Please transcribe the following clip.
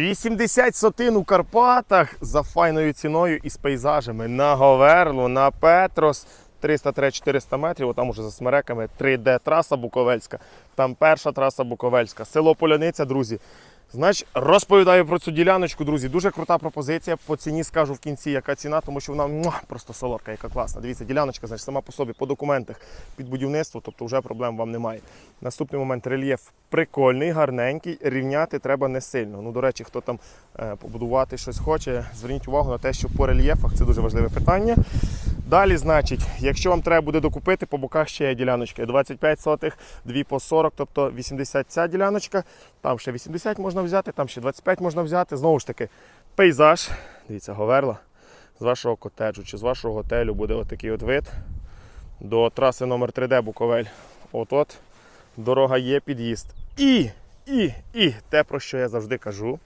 80 сотин у Карпатах за файною ціною і з пейзажами на Говерлу, на Петрос. 300-400 метрів, там уже за смереками 3D-траса Буковельська, там перша траса Буковельська, село Поляниця, друзі. Значить, розповідаю про цю діляночку, друзі. Дуже крута пропозиція. По ціні скажу в кінці, яка ціна, тому що вона муа, просто солодка, яка класна. Дивіться, діляночка, значить, сама по собі, по документах під будівництво, тобто вже проблем вам немає. Наступний момент рельєф прикольний, гарненький. Рівняти треба не сильно. Ну, до речі, хто там е, побудувати щось хоче, зверніть увагу на те, що по рельєфах це дуже важливе питання. Далі, значить, якщо вам треба буде докупити, по боках ще є діляночки. 25 сотих, 2 по 40, тобто 80 ця діляночка, там ще 80 можна взяти, там ще 25 можна взяти. Знову ж таки, пейзаж. Дивіться, говерла. З вашого котеджу чи з вашого готелю буде отакий от вид до траси номер 3D Буковель. От-от, дорога є, під'їзд. І, і, і те, про що я завжди кажу.